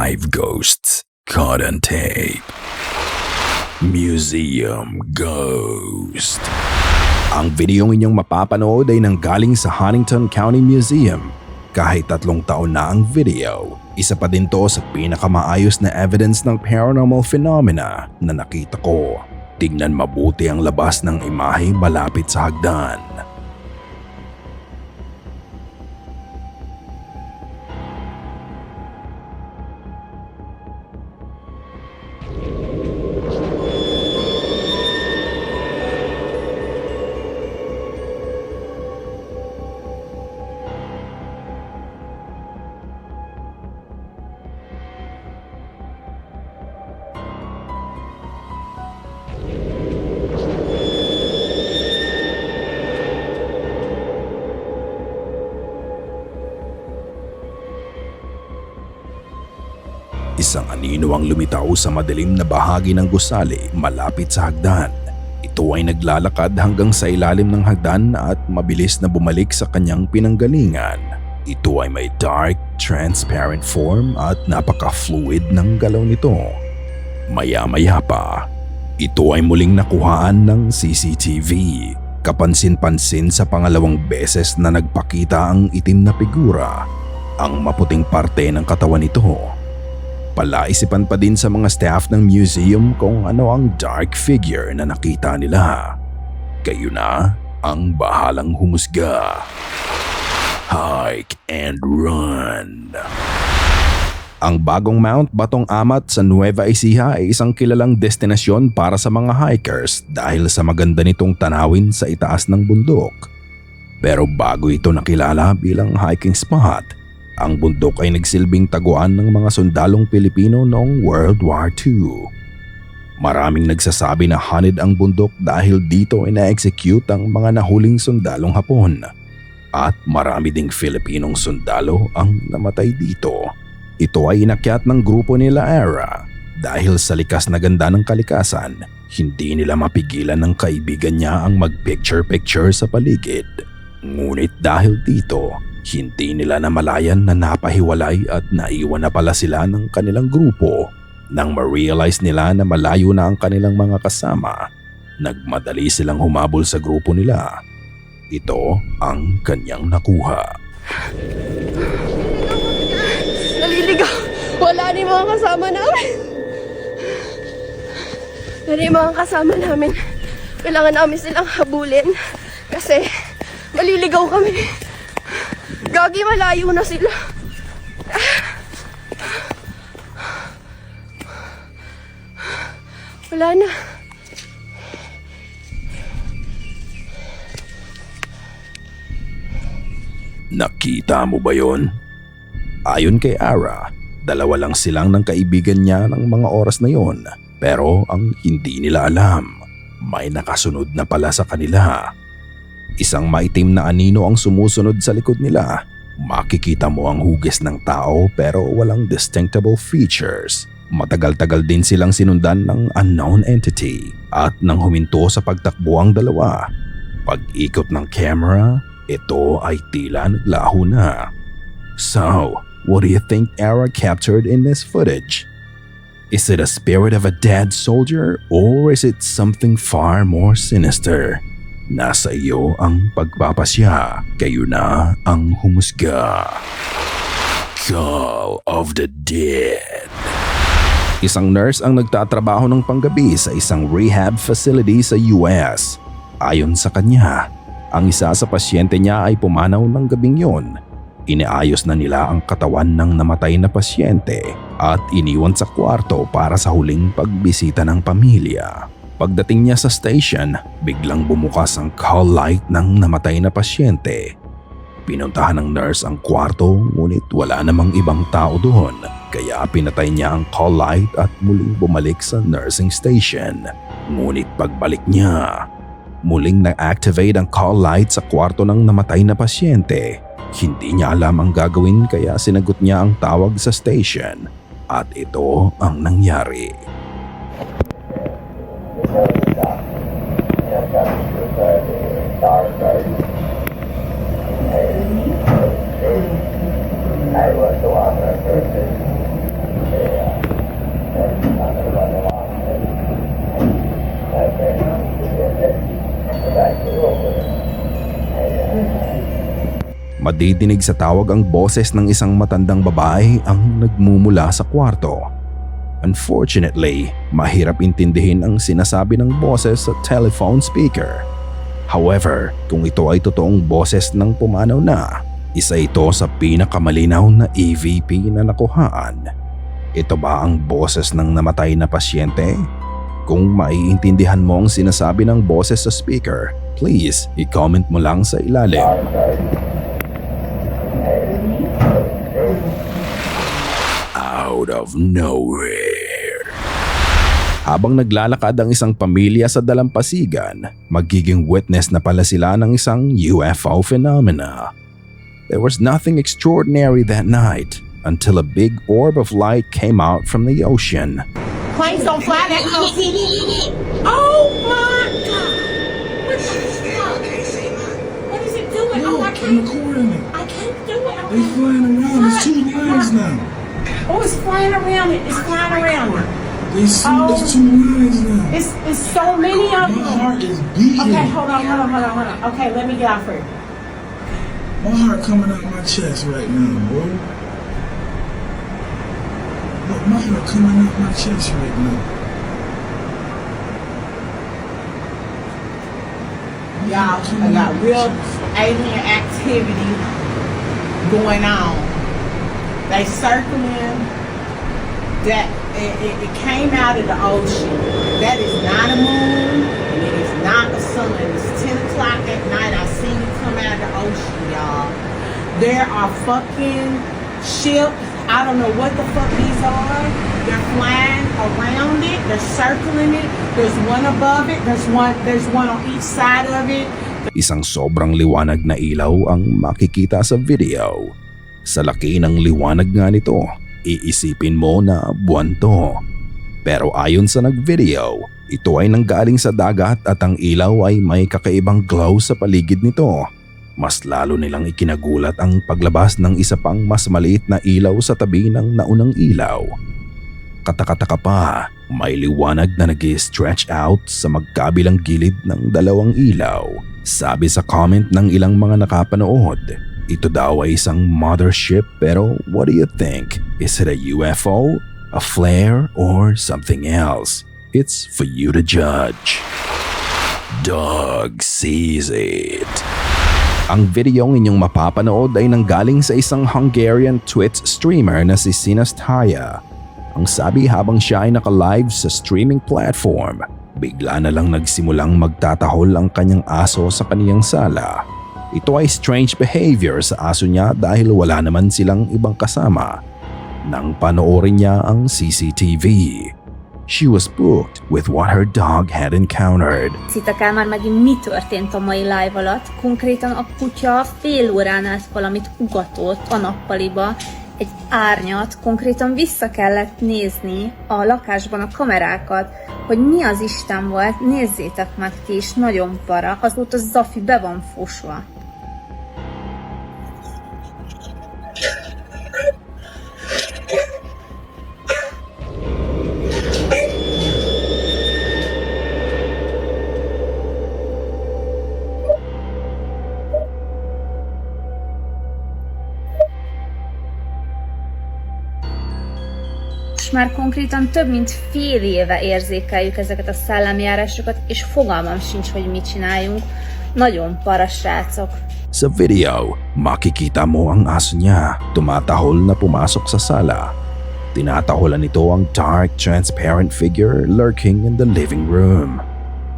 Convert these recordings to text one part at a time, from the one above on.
Five Ghosts Caught on Tape Museum Ghost Ang videong inyong mapapanood ay nanggaling sa Huntington County Museum. Kahit tatlong taon na ang video, isa pa din to sa pinakamaayos na evidence ng paranormal phenomena na nakita ko. Tingnan mabuti ang labas ng imahe malapit sa hagdan. Isang anino ang lumitaw sa madilim na bahagi ng gusali malapit sa hagdan. Ito ay naglalakad hanggang sa ilalim ng hagdan at mabilis na bumalik sa kanyang pinanggalingan. Ito ay may dark, transparent form at napaka-fluid ng galaw nito. Maya-maya pa, ito ay muling nakuhaan ng CCTV. Kapansin-pansin sa pangalawang beses na nagpakita ang itim na figura. Ang maputing parte ng katawan nito Palaisipan pa din sa mga staff ng museum kung ano ang dark figure na nakita nila. Kayo na ang bahalang humusga. Hike and run. Ang bagong Mount Batong Amat sa Nueva Ecija ay isang kilalang destinasyon para sa mga hikers dahil sa maganda nitong tanawin sa itaas ng bundok. Pero bago ito nakilala bilang hiking spot, ang bundok ay nagsilbing taguan ng mga sundalong Pilipino noong World War II. Maraming nagsasabi na hanid ang bundok dahil dito ay na-execute ang mga nahuling sundalong Hapon. At marami ding Filipinong sundalo ang namatay dito. Ito ay inakyat ng grupo nila Era dahil sa likas na ganda ng kalikasan, hindi nila mapigilan ng kaibigan niya ang mag-picture-picture sa paligid. Ngunit dahil dito, hindi nila namalayan na napahiwalay at naiwan na pala sila ng kanilang grupo. Nang ma-realize nila na malayo na ang kanilang mga kasama, nagmadali silang humabol sa grupo nila. Ito ang kanyang nakuha. Naliligaw. Wala ni mga kasama namin. Wala yung mga kasama namin. Kailangan namin silang habulin. Kasi maliligaw kami. Gagi, malayo na sila. Wala na. Nakita mo ba yon? Ayon kay Ara, dalawa lang silang ng kaibigan niya ng mga oras na yon. Pero ang hindi nila alam, may nakasunod na pala sa kanila. Isang maitim na anino ang sumusunod sa likod nila. Makikita mo ang hugis ng tao pero walang distinctable features. Matagal-tagal din silang sinundan ng unknown entity at nang huminto sa pagtakbo ang dalawa. Pag-ikot ng camera, ito ay tila naglaho na. So, what do you think Ara captured in this footage? Is it a spirit of a dead soldier or is it something far more sinister? Nasa iyo ang pagpapasya, kayo na ang humusga. Call of the Dead Isang nurse ang nagtatrabaho ng panggabi sa isang rehab facility sa US. Ayon sa kanya, ang isa sa pasyente niya ay pumanaw ng gabing yon. Iniayos na nila ang katawan ng namatay na pasyente at iniwan sa kwarto para sa huling pagbisita ng pamilya. Pagdating niya sa station, biglang bumukas ang call light ng namatay na pasyente. Pinuntahan ng nurse ang kwarto ngunit wala namang ibang tao doon kaya pinatay niya ang call light at muling bumalik sa nursing station. Ngunit pagbalik niya, muling na-activate ang call light sa kwarto ng namatay na pasyente. Hindi niya alam ang gagawin kaya sinagot niya ang tawag sa station at ito ang nangyari. Madidinig sa tawag ang boses ng isang matandang babae ang nagmumula sa kwarto. Unfortunately, mahirap intindihin ang sinasabi ng boses sa telephone speaker. However, kung ito ay totoong boses ng pumanaw na, isa ito sa pinakamalinaw na EVP na nakuhaan. Ito ba ang boses ng namatay na pasyente? Kung maiintindihan mo ang sinasabi ng boses sa speaker, please i-comment mo lang sa ilalim. Out of nowhere. Habang naglalakad ang isang pamilya sa dalampasigan, magiging witness na pala sila ng isang UFO phenomena. There was nothing extraordinary that night until a big orb of light came out from the ocean. Planes don't fly that close. Oh my god! What the fuck? What is it doing? Oh, I can't. recording it. I can't do it. I They can't. flying around. There's two lines now. Oh, it's flying around it. It's flying around it. They see Oh. there's two lines now. It's it's so many of My them. heart is beating. Okay, hold on, hold on, hold on, hold on. Okay, let me get off here. My heart coming out my chest right now, bro. Look, my heart coming out my chest right now. Y'all, I got real alien activity going on. They circling that it, it, it came out of the ocean. That is not a moon and it is not a sun. It's 10 o'clock at night. I seen it come out of the ocean, y'all. There are fucking ships. I don't know what the fuck these are. They're flying around it. They're circling it. There's one above it. There's one. There's one on each side of it. Isang sobrang liwanag na ilaw ang makikita sa video. Sa laki ng liwanag nga nito, iisipin mo na buwan to. Pero ayon sa nag-video, ito ay nanggaling sa dagat at ang ilaw ay may kakaibang glow sa paligid nito. Mas lalo nilang ikinagulat ang paglabas ng isa pang mas maliit na ilaw sa tabi ng naunang ilaw. Katakataka pa, may liwanag na nag stretch out sa magkabilang gilid ng dalawang ilaw. Sabi sa comment ng ilang mga nakapanood, ito daw ay isang mothership pero what do you think? Is it a UFO, a flare, or something else? It's for you to judge. Dog sees it. Ang videong inyong mapapanood ay nanggaling sa isang Hungarian Twitch streamer na si Sinastaya. Ang sabi habang siya ay naka-live sa streaming platform, bigla na lang nagsimulang magtatahol ang kanyang aso sa kaniyang sala. Ito ay strange behavior sa aso niya dahil wala naman silang ibang kasama. Nang panoorin niya ang CCTV, she was booked with what her dog had encountered. Hiszitek el már megint mi történt a mai live alatt? Konkrétan a kutya fél órán át valamit ugatott a nappaliba, egy árnyat, konkrétan vissza kellett nézni a lakásban a kamerákat, hogy mi az Isten volt, nézzétek meg ti is, nagyon para, azóta Zafi be van fosva. És már konkrétan több mint fél éve érzékeljük ezeket a szellemjárásokat, és fogalmam sincs, hogy mit csináljunk. Nagyon para srácok. Sa video, makikita mo ang aso niya tumatahol na pumasok sa sala. Tinataholan nito ang dark, transparent figure lurking in the living room.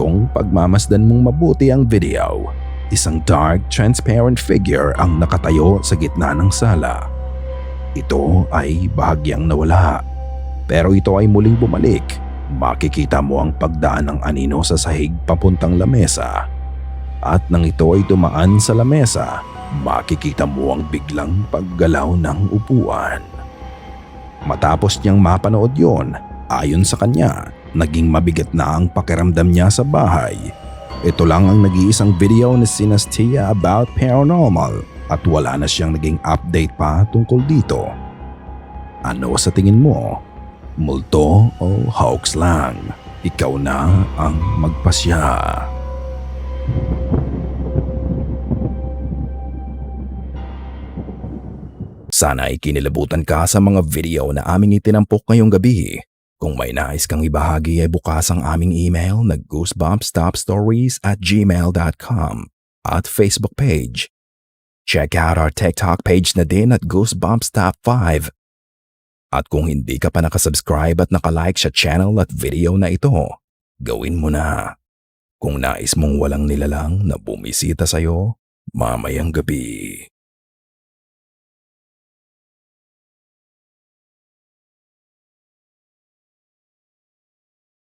Kung pagmamasdan mong mabuti ang video, isang dark, transparent figure ang nakatayo sa gitna ng sala. Ito ay bahagyang nawala. Pero ito ay muling bumalik. Makikita mo ang pagdaan ng anino sa sahig papuntang lamesa. At nang ito ay dumaan sa lamesa, makikita mo ang biglang paggalaw ng upuan. Matapos niyang mapanood yon, ayon sa kanya, naging mabigat na ang pakiramdam niya sa bahay. Ito lang ang nag-iisang video ni Sinastia about paranormal at wala na siyang naging update pa tungkol dito. Ano sa tingin mo? Multo o hoax lang? Ikaw na ang magpasya. Sana ay kinilabutan ka sa mga video na aming itinampok ngayong gabi. Kung may nais kang ibahagi ay bukas ang aming email na goosebumpstopstories at gmail.com at Facebook page. Check out our TikTok page na din at Goosebumps Top 5. At kung hindi ka pa nakasubscribe at nakalike sa channel at video na ito, gawin mo na. Kung nais mong walang nilalang na bumisita sa'yo, mamayang gabi.